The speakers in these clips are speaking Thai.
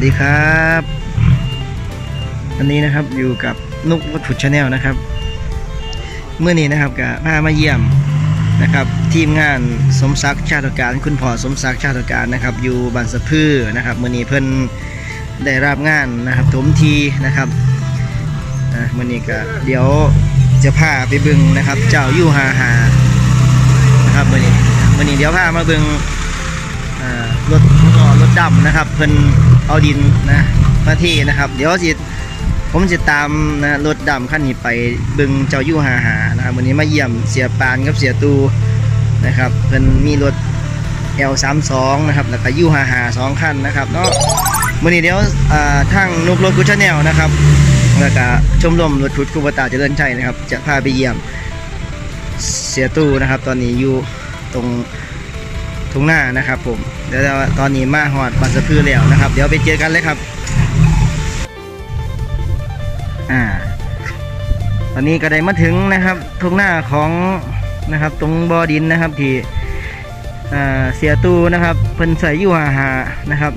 สดีครับ วันนี้นะครับอยู่กับนุกวัตถุชาแนลนะครับ เมื่อนี้นะครับกับพามาเยี่ยมนะครับ ทีมงานสมศักดิ์ชาติการ คุณพ่อสมศักดิ์ชาติการนะครับ อยู่บ้านสะพือนะครับเมื่อนี้เพิ่นได้รับงานนะครับถมทีนะครับอะมื่อนี้ก็เดี๋ยวจะพาไปบึงนะครับ เจ้ายู่หาหานะครับมื่อนี้มื่อนี้เดี๋ยวพามาบึง รถก็รถดำนะครับ เพิ่นเอาดินนะมาที่นะครับ เดี๋ยวสิผมจะตามนะรถดำคันนี้ไปบึงเจ้ายู่หาหานะครับวันนี้มาเยี่ยมเสียปานกับเสียตูนะครับเพิ่นมีรถ L32 นะครับแล้วก็ยู่หาหาสองคันนะครับเนาะวันนี้เดี๋ยวทางนุกรถกุชแนลนะครับแล้วก็ชมรมรถทุดคูบตาเจริญชัยนะครับ จะพาไปเยี่ยมเสียตู้นะครับ ตอนนี้อยู่ตรง ทุ่งหน้านะครับ ผมเดี๋ยวตอนนี้มาหอดบัสะพือแล้วนะครับ เดี๋ยวไปเจอกันเลยครับ อ่า ตอนนี้ก็ได้มาถึงนะครับ ทุ่งหน้าของนะครับ ตรงบ่อดินนะครับที่อ่าเสียตูนะครับเพิ่นใส่อยู่หาหานะครับ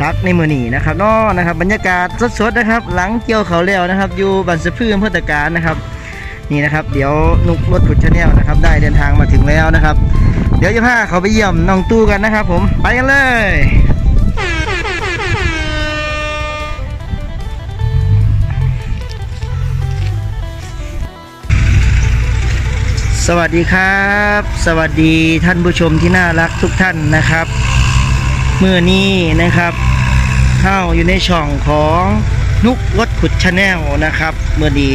ตักในมือหนีนะครับนอนะครับ บรรยากาศสดๆนะครับ หลังเกี่ยวเขาแล้วนะครับ อยู่บันสะพืออำเภอตะการนะครับ นี่นะครับ เดี๋ยวนุกรถขุดชาแนลนะครับ ได้เดินทางมาถึงแล้วนะครับ เดี๋ยวจะพาเขาไปเยี่ยมน้องตู้กันนะครับ ผมไปกันเลยสวัสดีครับ สวัสดีท่านผู้ชมที่น่ารักทุกท่านนะครับเมื่อนี้นะครับเข้าอยู่ในช่องของนุกรถขุดชาแนลนะครับ เมื่อดี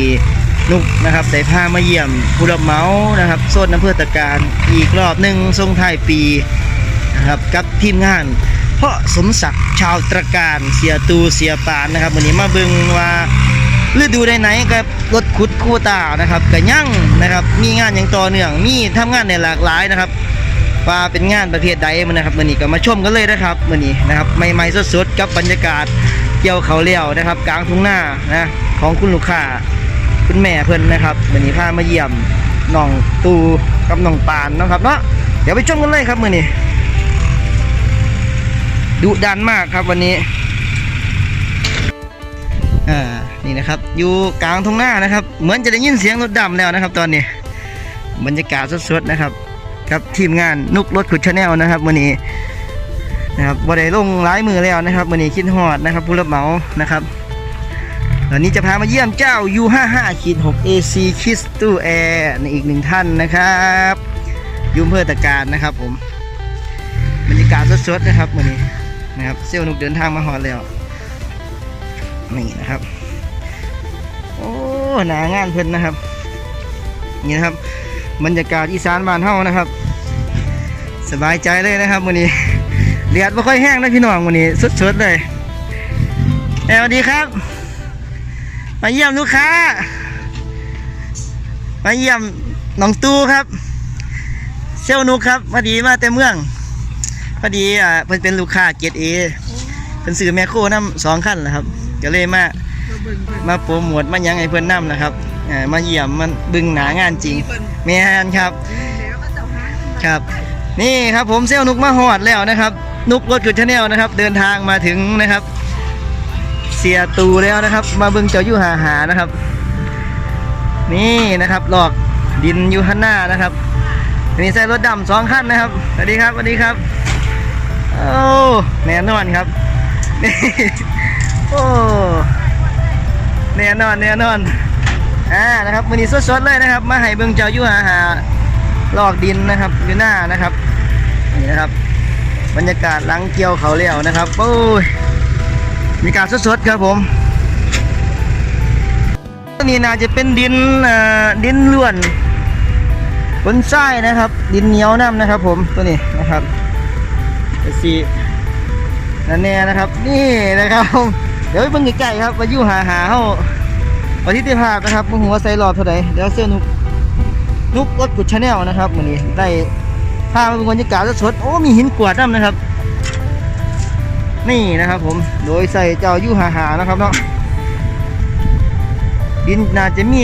นุกนะครับได้พามาเยี่ยมผู้รับเหมานะครับโซนอำเภอตะการอีกรอบหนึ่งทรงท้ายปีนะครับกับทีมงาน เพราะสมศักดิ์ชาวตะการเสียตูเสียปานนะครับวันนี้มาเบึงว่าฤดูใดไหนกับรถขุดคู่ตานะครับกับยั่งนะครับมีงานอย่างต่อเนื่องมีทำงานในหลากหลายนะครับว่าเป็นงานประเภทใดมันนะครับมื่อนี้ก็มาชมกันเลยนะครับมื่อนี้นะครับใหม่ๆสดๆกับบรรยากาศเกี่ยวเขาเลี้ยวนะครับ กลางทุ่งหน้านะของคุณลูกค้า คุณแม่เพิ่นนะครับมื่อนี้พามาเยี่ยมน้องตูกับน้องปานนะครับเนาะเดี๋ยวไปชมกันเลยครับมือนี้ดุดันมากครับวันนี้อ่านี่นะครับ อยู่กลางทุ่งนานะครับ เหมือนจะได้ยินเสียงรถดำแล้วนะครับ ตอนนี้บรรยากาศสดๆนะครับครับทีมงานนุกรถขุดชาแนลนะครับวันนี้นะครับวันใดลงร้ายมือแล้วนะครับวันนี้คิดฮอดนะครับผู้รับเหมานะครับ ตอนนี้จะพามาเยี่ยมเจ้า U55 ขีด6 AC คิสตูแอร์ในอีกหนึ่งท่านนะครับยูอำเภอตะการนะครับผมบรรยากาศสดๆนะครับวันนี้นะครับเซลล์นุกเดินทางมาฮอดแล้วนี่นะครับ โอ้หนางานเพิ่นนะครับนี่นะครับ บรรยากาศอีสานบ้านเฮานะครับ สบายใจเลยนะครับวันนี้เดือดไม่ค่อยแห้งนะพี่น้องวันนี้สดๆเลยเอ้ยสวัสดีครับ มาเยี่ยมลูกค้า มาเยี่ยมน้องตู้ครับ เซลนุกครับพอดีมาแต่เมืองพอดีอ่าเพิ่นเป็นลูกค้าเกียรติเอเป็นสื่อแมคโครน้ำสองขั้นนะครับก็เลยมามาโปรโมทมาหยังไงเพิ่นน้ำนะครับอ่ามาเยี่ยมมันบึงหนางานจริงแม่นครับ ครับนี่ครับผมเซลนุกมาหอดแล้วนะครับ นุกรถกุดชาแนลนะครับ เดินทางมาถึงนะครับ เสียตูแล้วนะครับ มาเบิ่งเจ้าอยู่หาหานะครับ นี่นะครับหลอกดินอยู่ข้างหน้านะครับมีใส่รถดำสองคันนะครับสวัสดีครับสวัสดีครับโอ้แน่นอนครับนี่โอ้แน่นอนแน่นอนอ่านะครับวันนี้สดๆเลยนะครับ มาให้เบิ่งเจ้าอยู่หาหาลอกดินนะครับอยู่หน้านะครับนี่นะครับ บรรยากาศหลังเกี่ยวเขาเลี้ยวนะครับโอ้ย บรรยากาศสดๆครับผมตัวนี้น่าจะเป็นดินดินล้วนบนทรายนะครับ ดินเหนียวน้ำนะครับ ผมตัวนี้นะครับสีนั่นแน่นะครับ นี่นะครับ เดี๋ยวไปเบิ่งใกล้ๆครับมายู่หาหาเขาประทิติภาพนะครับมึงหัวใส่รอบเท่าไหร่เดี๋ยวเสื้อนุกนุกรถกุดชาแนลนะครับวันนี้ได้พามาเป็นบรรยากาศสดๆโอ้มีหินกวาดน้ำนะครับ นี่นะครับผมโดยใส่เจ้ายู่หาหานะครับเนาะดินน่าจะมี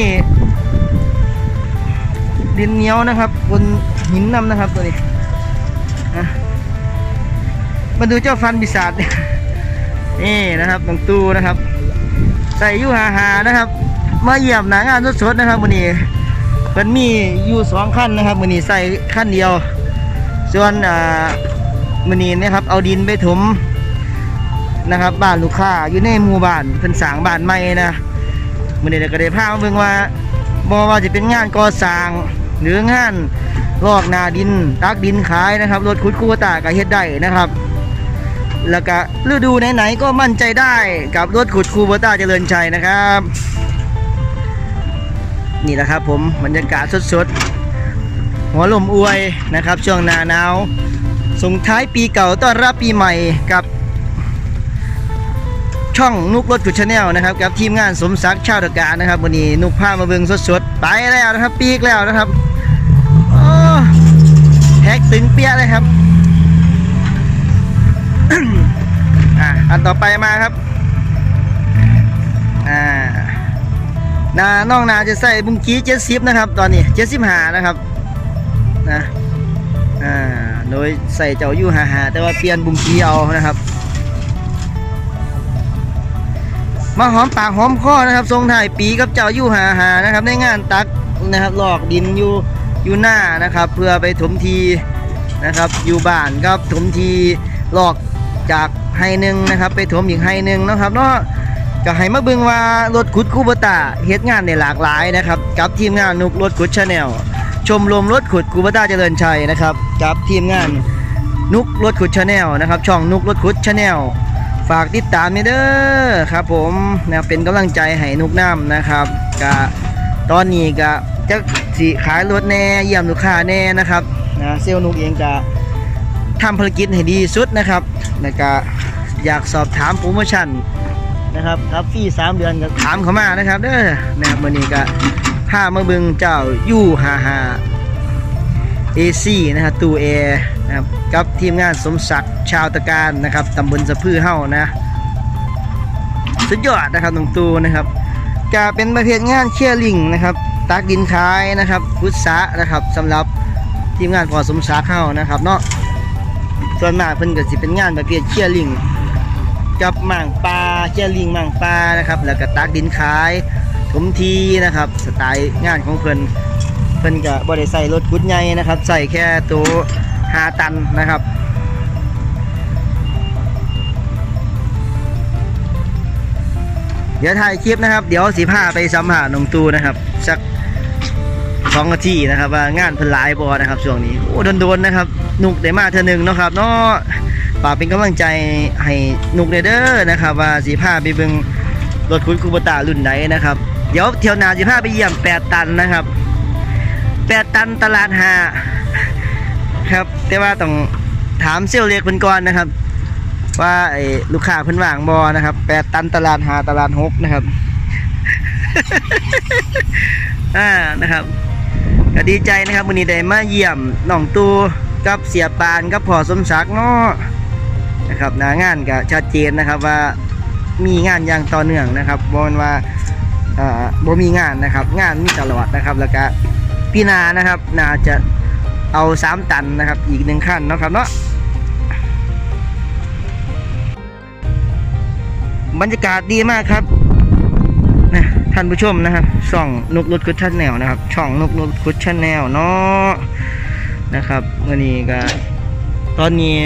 ดินเหนียวนะครับ บนหินน้ำนะครับตัวนี้มาดูเจ้าฟันบิศาจเนี่นะครับน้องตู้นะครับ ใส่ยูหาหานะครับ มาเหยียมหนางานสดๆนะครับวันนี้เพิ่นมีอยู่สองขั้นนะครับวันนี้ใส่ขั้นเดียว ส่วนอ่าวันนี้นะครับ เอาดินไปถม นะครับ บ้านลูกค้าอยู่ในหมู่บ้านเพิ่นสร้างบ้านใหม่นะวันนี้ก็ได้พามาเบิ่งว่าบ่ว่าจะเป็นงานก่อสร้างหรืองานลอกนาดินตักดินขายนะครับ รถขุดคูตาก็เฮ็ดได้นะครับ แล้วก็ฤดูไหนๆก็มั่นใจได้กับรถขุดคูโบต้าเจริญชัยนะครับ นี่แหละครับผมบรรยากาศสดๆ หัวลมอวยนะครับ ช่วงหน้าหนาวส่งท้ายปีเก่าต้อนรับปีใหม่กับ ช่องนุกรถขุดชาแนลนะครับกับทีมงานสมศักดิ์ชาตการนะครับวันนี้นุกพามาเบิงสดๆไปแล้วนะครับ ปีกแล้วนะครับแท็กตึงเปี้ยเลยครับอะอันต่อไปมาครับอ่านาน้องนาจะใส่บุ้งกี้เจ็ดสิบนะครับ ตอนนี้เจ็ดสิบหานะครับนะอ่าโดยใส่เจ้ายู่หาหาแต่ว่าเปลี่ยนบุ้งกี้เอานะครับ มาหอมปากหอมคอนะครับทรงถ่ายปีกับเจ้าอยู่หาหานะครับในงานตักนะครับหลอกดินอยู่อยู่หน้านะครับ เพื่อไปถมทีนะครับ อยู่บ้านครับถมทีหลอกจากไฮหนึ่งนะครับ ไปถมอีกไฮหนึ่งนะครับเนาะก็ให้มาเบิ่งว่ารถขุดคูบตาเฮ็ดงานได้หลากหลายนะครับ กับทีมงานนุกรถขุดชาแนลชมรมรถขุดคูบตาเจริญชัยนะครับ กับทีมงานนุกรถขุดชาแนลนะครับ ช่องนุกรถขุดชาแนล ฝากติดตามนี่เด้อครับผมนะเป็นกำลังใจให้นุกน้ำนะครับกะตอนนี้กะจะสิขายรถแน่เยี่ยมลูกค้าแน่นะครับนะเซลล์นุกเองกะทำภารกิจให้ดีสุดนะครับแล้วก็อยากสอบถามโปรโมชั่นนะครับครับฟรีสามเดือนก็ถามเขามานะครับเด้อนะครับวันนี้ก็พามาบึงเจ้ายูฮาฮา AC นะครับตู้แอร์นะครับกับทีมงานสมศักดิ์ชาวตะการนะครับตำบลสะพือเฮ้านะ สุดยอดนะครับน้องตูนะครับจะเป็นประเภทงานเชียร์ลิงนะครับตักดินขายนะครับพุทธะนะครับสำหรับทีมงานพอสมศักดิ์เฮ้านะครับเนาะส่วนมากเพิ่นก็สิเป็นงานประเภทเชียร์ลิงกับหม่างปลาเชียร์ลิงหม่างปลานะครับแล้วก็ตักดินขายถมทีนะครับสไตล์งานของเพิ่น เพิ่นก็บ่ได้ใส่รถขุดใหญ่นะครับใส่แค่ตัว5ตันนะครับเดี๋ยวถ่ายคลิปนะครับ เดี๋ยวสิพาไปสัมภาษณ์น้องตูนะครับสักสองนาทีนะครับ ว่างานเพลายบ่นะครับช่วงนี้โอ้โดนๆนะครับ นุกได้มาเทื่อหนึ่งนะครับเนาะฝากเป็นกำลังใจให้นุกเด้อนะครับ ว่าสิพาไปเบิ่งรถขุดคูบตารุ่นไหนนะครับ เดี๋ยวเที่ยวนาสิพาไปเยี่ยม8ตันนะครับ แปดตันตลาดหาครับ แต่ว่าต้องถามเซลเล็กเพิ่นก่อนนะครับ ว่าไอ้ลูกค้าเพิ่นว่างบอนะครับแปดตันตลาดหาตลาดหกนะครับอ่านะครับก็ดีใจนะครับวันนี้ได้มาเยี่ยมน้องตูกับเสียปานกับพ่อสมศักดิ์เนาะนะครับหน้างานก็ชัดเจนนะครับว่ามีงานอย่างต่อเนื่องนะครับบอลว่าอ่าบ่มีงานนะครับ งานมีตลอดนะครับแล้วก็ พี่นานะครับ นาจะเอาสามตันนะครับ อีกหนึ่งขั้นนะครับเนาะบรรยากาศดีมากครับนะท่านผู้ชมนะครับช่องนกนุชคุชชั่นแนวนะครับ ช่องนกนุชคุชชั่นแนวเนาะนะครับวันนี้ก็ตอนนี้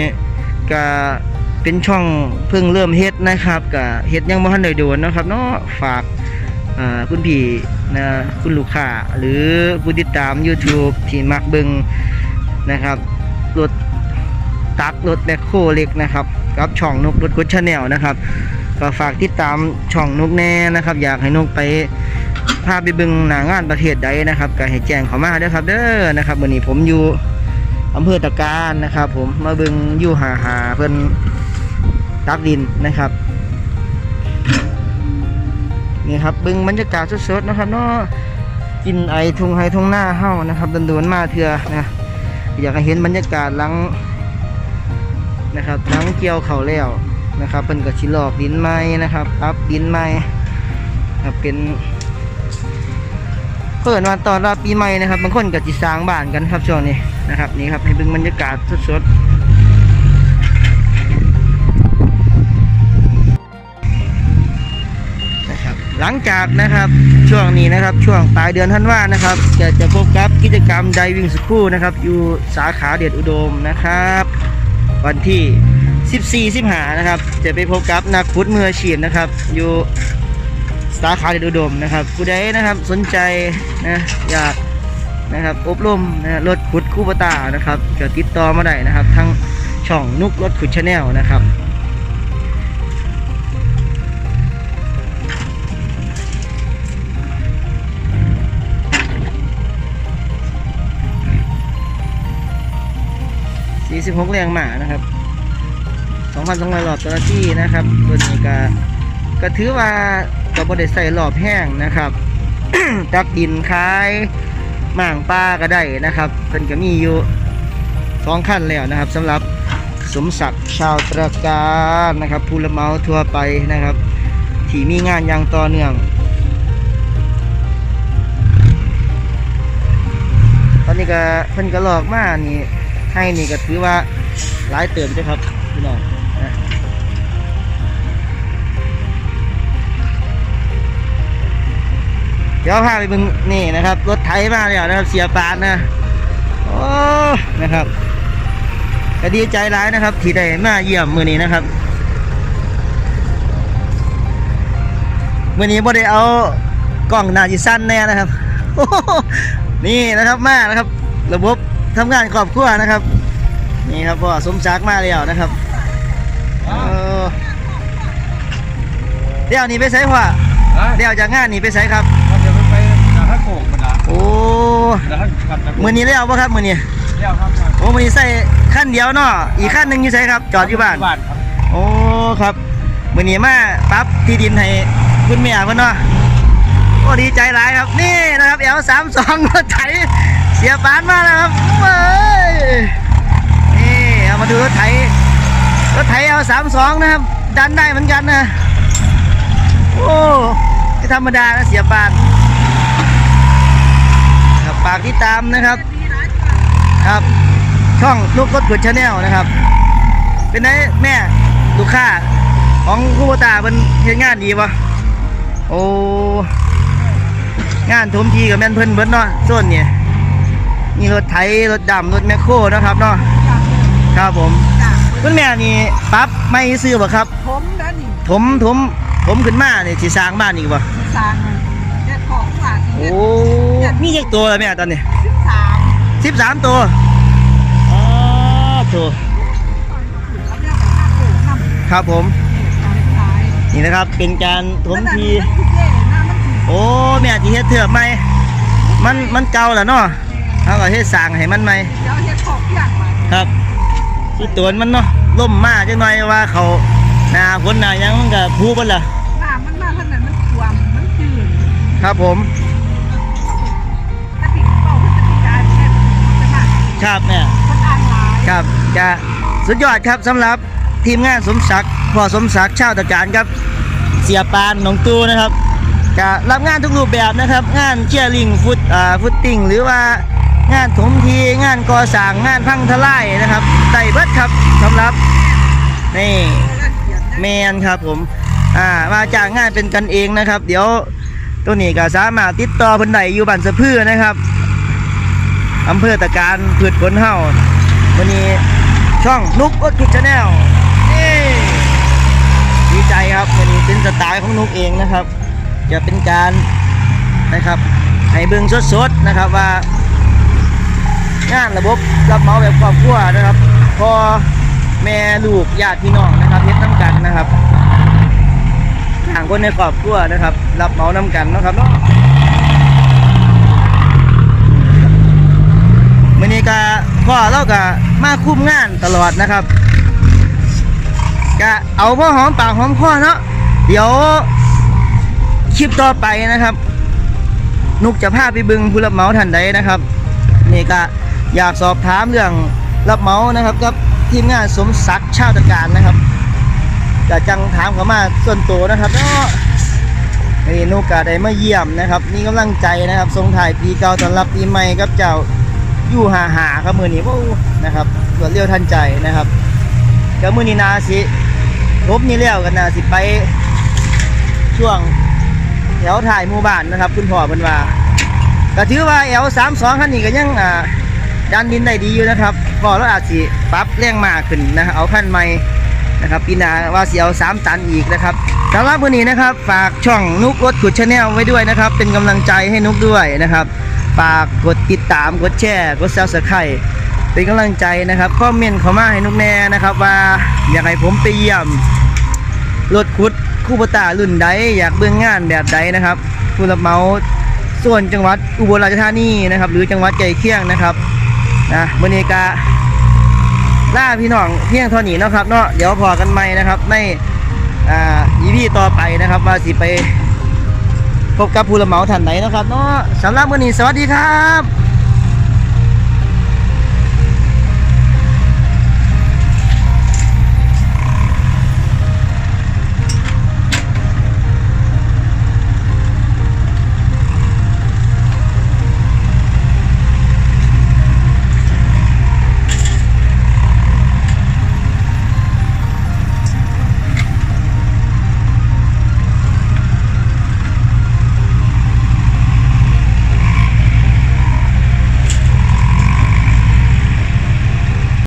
ก็เป็นช่องเพิ่งเริ่มเฮ็ดนะครับก็เฮ็ดยังบ่ทันได้โดนนะครับเนาะฝาก คุณพี่นะคุณลูกค้าหรือผู้ติดตาม YouTube ที่มักเบิงนะครับรถตักรถแบคโคเล็กนะครับกับช่องนกรถกุชแนลนะครับ ก็ฝากติดตามช่องนกแน่นะครับ อยากให้นกไปพาไปเบึงหนางานประเทศใดนะครับก็ให้แจ้งเขามาด้อครับเด้อนะครับวันนี้ผมอยู่อำเภอตะการนะครับ ผมมาเบึงอยู่หาหาเพิ่นตักดินนะครับ นี่ครับบึงบรรยากาศสดๆนะครับเนาะกินไอทุงไฮทุงหน้าเฮ้านะครับดันโดนมาเถื่อนะอยากเห็นบรรยากาศหลังนะครับหลังเกี่ยวเขาแล้วนะครับเพิ่นก็ชิลอกดินไม้นะครับอัพดินไม้ครับเป็นเปิดมาตอนรับปีใหม่นะครับบางคนก็จิสร้างบ้านกันครับช่วงนี้นะครับนี่ครับให้เบิ่งบรรยากาศสดๆ หลังจากนะครับช่วงนี้นะครับช่วงปลายเดือนธันว่านะครับจะจะพบกับกิจกรรมไดวิ่งสคูลนะครับอยู่สาขาเดชอุดมนะครับ วันที่ 14 15นะครับ จะไปพบกับนักฟุตมืออาชีพนะครับ อยู่สาขาเดชอุดมนะครับผู้ใดนะครับสนใจนะอยากนะครับอบรมนะรถขุดคูปตานะครับก็ติดต่อมาได้นะครับ ทั้งช่องนุกรถขุดชาแนลนะครับ 46แรงหมานะครับ2,200รอบต่อนาทีนะครับตัวนี้ก็ก็ถือว่าก็บ่ได้ใส่รอบแห้งนะครับตักดินคายหม่างปลาก็ได้นะครับเพิ่นก็มีอยู่สองขั้นแล้วนะครับสำหรับสมศักดิ์ชาวตระการนะครับผู้รับเมาทั่วไปนะครับ ที่มีงานอย่างต่อเนื่อง ตอนนี้ก็เพิ่นก็หลอกมานี่ ให้นี่ก็ถือว่าหลายเติมจ้ะครับพี่น้องเดี๋ยวพาไปเบิ่งนี่นะครับ รถไถมาแล้วนะครับเสียปานนะโอ้นะครับก็ดีใจหลายนะครับ ที่ได้มาเยี่ยมมือนี้นะครับมือนี้บ่ได้เอากล้องหน้าจิสั้นแน่นะครับ นี่นะครับมานะครับ ระบบ ทำงานครอบครัวนะครับ นี่ครับพ่อสมศักดิ์มาแล้วนะครับเออเดี๋ยวนี้ไปใส่พ่ออะเดี๋ยวจากงานนี่ไปใส่ครับมันจะไปไปนาท่าโกงมันละโอ้นาท่าขับตะมือนี้แล้วปะครับมือนี้เลี้ยวครับโอ้มือนี้ใส่ขั้นเดียวเนาะอีกขั้นหนึ่งอยู่ใส่ครับ จอดอยู่บ้านบ้านครับโอ้ครับมือนี้มาปรั๊บที่ดินให้คุณแม่เพิ่นเนาะ โอ้ดีใจหลายครับ นี่นะครับเอลสามสองรถไถเสียปานมาแล้วครับเว้ยนี่เอามาดูรถไถรถไถเอลสามสองนะครับ ดันได้เหมือนกันนะ โอ้ไม่ธรรมดานะเสียปานครับฝากติดตามนะครับ ครับ ช่องลูกรถขุดชาแนลนะครับ เป็นไงแม่ลูกค้าของคูโบตาเป็นเฮ็ดงานดีปะโอ้ งานถมทีกับแม่นเพิ่นเบิดเนาะส่วนเนี่ยมีรถไถรถดำรถแมคโครนะครับเนาะครับผมคุณแม่นี่ปรั๊บไม่ซื้อบ่ครับผมแล้วนี่ถมถมถมขึ้นมาเนี่ยสิสร้างบ้านอีกบ่สิสร้างเด็ดของฝากสิโอ้เด็ดมีเยกตัวแล้วแม่ตอนนี้สิบสามสิบสามตัวอ๋อตัวเขาเรียกว่าห้าโขงนำครับผมขายขายนี่นะครับเป็นการถมที โอ้แม่จีเฮ็ดเถื่อไหมมันมันเก่าแล้วเนาะเขาก็เฮ็ดสร้างให้มันใหม่เดี๋ยวเฮ็ดของอย่างมาครับที่ตัวนมันเนาะล่มมาจังหน่อยว่าเขาหนาฝนหนาหยังมันก็พูเบิดล่ะหน้ามันมาขนาดมันท่วมมันจืดครับผมถ้าติดเป้าก็จะมีการแค่จะมาครับแม่มันอ่านหลายครับจะสุดยอดครับสำหรับทีมงานสมศักดิ์พ่อสมศักดิ์ชาวตะการครับเสียปานหนองตูนะครับ จะรับงานทุกรูปแบบนะครับ งานเชียร์ลิงฟุตอ่าฟุตติ้งหรือว่างานถมทีงานก่อสร้างงานพังทลายนะครับไต่เบิดครับสำหรับนี่แมนครับผมอ่ามาจากงานเป็นกันเองนะครับ เดี๋ยวตัวนี้ก็สามารถติดต่อเพิ่นได้อยู่บ้านสะพือนะครับอำเภอตะการพืชผลเฮาวันนี้ช่องนุกอดกิจแนลนี่ดีใจครับวันนี้เป็นสไตล์ของนุกเองนะครับ จะเป็นการนะครับให้เบิ่งสดๆนะครับว่างานระบบรับเหมาแบบครอบครัวนะครับ พอแม่ลูกญาติพี่น้องนะครับเฮ็ดน้ำกันนะครับทางคนในครอบครัวนะครับ รับเหมาน้ำกันนะครับเนาะมื้อนี้ก็พ่อเราก็มาคุมงานตลอดนะครับก็เอาพ่อหอมปากหอมคอเนาะเดี๋ยว คลิปต่อไปนะครับ นุกจะพาไปบึงผู้รับเหมาท่านใดนะครับนี่ก็อยากสอบถามเรื่องรับเหมานะครับกับทีมงานสมศักดิ์ชาติการนะครับจะจังถามเขามาส่วนตัวนะครับเนาะนี่นุกกาได้มาเยี่ยมนะครับมีกำลังใจนะครับทรงถ่ายปีเก่าต้อนรับปีใหม่กับเจ้าอยู่หาหาครับมือนี้โอ้นะครับรวดเร็วทันใจนะครับเดี๋ยวมือนี้นาสิทบนี่แล้วกันนาสิไปช่วง แถวถ่ายหมู่บ้านนะครับ คุณพ่อเพิ่นว่าก็ถือว่า L32 คันนี้ก็ยังอ่าดันดินได้ดีอยู่นะครับพอเราอาจสิปรับแรงมากขึ้นนะเอาคันใหม่นะครับปีหน้าว่าเสิเอา3ตันอีกนะครับสำหรับวันนี้นะครับ ฝากช่องนุกรถขุดชาแนลไว้ด้วยนะครับ เป็นกำลังใจให้นุกด้วยนะครับ ฝากกดติดตามกดแชร์กดซับสไครต์เป็นกำลังใจนะครับคอมเมนต์เข้ามาให้นุกแน่นะครับ ว่าอยากให้ผมไปเยี่ยมรถขุด คู่ปตารุ่นใดอยากเบื้องงานแบบใดนะครับผู้รับเหมาส่วนจังหวัดอุบลราชธานีนะครับ หรือจังหวัดใกล้เคียงนะครับนะบรรยากาล่าพี่น้องเพียงเท่านี้นะครับเนาะเดี๋ยวพอกันใหม่นะครับในอ่าอีพีต่อไปนะครับว่าสิไปพบกับผู้รับเหมาท่านไหนนะครับเนาะสำหรับวันนี้สวัสดีครับ